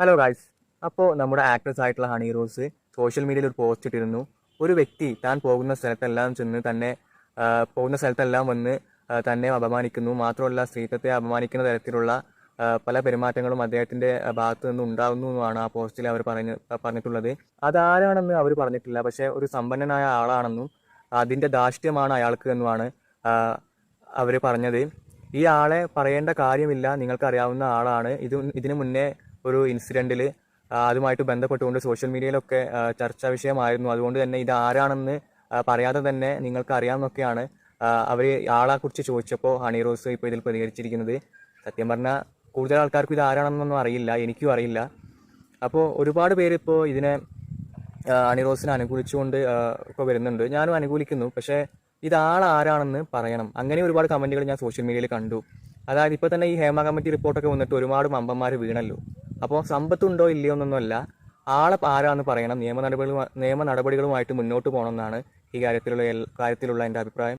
Hello guys അപ്പോൾ നമ്മുടെ actress ആയിട്ടുള്ള ഹണി റോസ് സോഷ്യൽ മീഡിയയിൽ ഒരു പോസ്റ്റ് ഇട്ടിരുന്നു. ഒരു വ്യക്തി താൻ പോകുന്ന സ്ഥലത്തെല്ലാം ചെന്ന് തന്നെ പോകുന്ന സ്ഥലത്തെല്ലാം വന്ന് തന്നെ അപമാനിക്കുന്നു. മാത്രമല്ല സ്ത്രീത്വത്തെ അപമാനിക്കുന്ന തരത്തിലുള്ള പല പെരുമാറ്റങ്ങളും അദ്ദേഹത്തിന്റെ ഭാഗത്തു നിന്ന് ഉണ്ടാകുന്നു എന്നാണ് ആ പോസ്റ്റിൽ അവർ പറഞ്ഞ് പറഞ്ഞിട്ടുള്ളത്. അതാരാണെന്ന് അവർ പറഞ്ഞിട്ടില്ല. പക്ഷേ ഒരു സമ്പന്നനായ ആളാണെന്നും അതിന്റെ ധാർഷ്ട്യമാണ് അയാൾക്ക് എന്നുമാണ് അവർ പറഞ്ഞത്. ഈ ആളെ പറയേണ്ട കാര്യമില്ല. നിങ്ങൾക്കറിയാവുന്ന ആളാണ്. ഇത് ഇതിനു മുന്നേ ഒരു ഇൻസിഡന്റിൽ അതുമായിട്ട് ബന്ധപ്പെട്ടുകൊണ്ട് സോഷ്യൽ മീഡിയയിലൊക്കെ ചർച്ചാ വിഷയമായിരുന്നു. അതുകൊണ്ട് തന്നെ ഇത് ആരാണെന്ന് പറയാതെ തന്നെ നിങ്ങൾക്ക് അറിയാമെന്നൊക്കെയാണ് അവർ ആളെക്കുറിച്ച് ചോദിച്ചപ്പോൾ ഹണി റോസ് ഇപ്പോൾ ഇതിൽ പ്രതികരിച്ചിരിക്കുന്നത്. സത്യം പറഞ്ഞാൽ കൂടുതൽ ആൾക്കാർക്കും ഇത് ആരാണെന്നൊന്നും അറിയില്ല എനിക്കും അറിയില്ല. അപ്പോൾ ഒരുപാട് പേര് ഇപ്പോൾ ഇതിനെ ഹണി റോസിനെ അനുകൂലിച്ചുകൊണ്ട് ഇപ്പോൾ വരുന്നുണ്ട്. ഞാനും അനുകൂലിക്കുന്നു. പക്ഷേ ഇത് ആൾ ആരാണെന്ന് പറയണം. അങ്ങനെ ഒരുപാട് കമന്റുകൾ ഞാൻ സോഷ്യൽ മീഡിയയിൽ കണ്ടു. അതായത് ഇപ്പോൾ തന്നെ ഈ ഹേമ കമ്മിറ്റി റിപ്പോർട്ടൊക്കെ വന്നിട്ട് ഒരുപാട് മമ്പന്മാർ വീണല്ലോ. അപ്പോൾ സമ്പത്തുണ്ടോ ഇല്ലയോ എന്നൊന്നുമല്ല. ആളെ ആരാന്ന് പറയണം. നിയമ നടപടികൾ നിയമ നടപടികളുമായിട്ട് മുന്നോട്ട് പോകണമെന്നാണ് ഈ കാര്യത്തിലുള്ള കാര്യത്തിലുള്ള എന്റെ അഭിപ്രായം.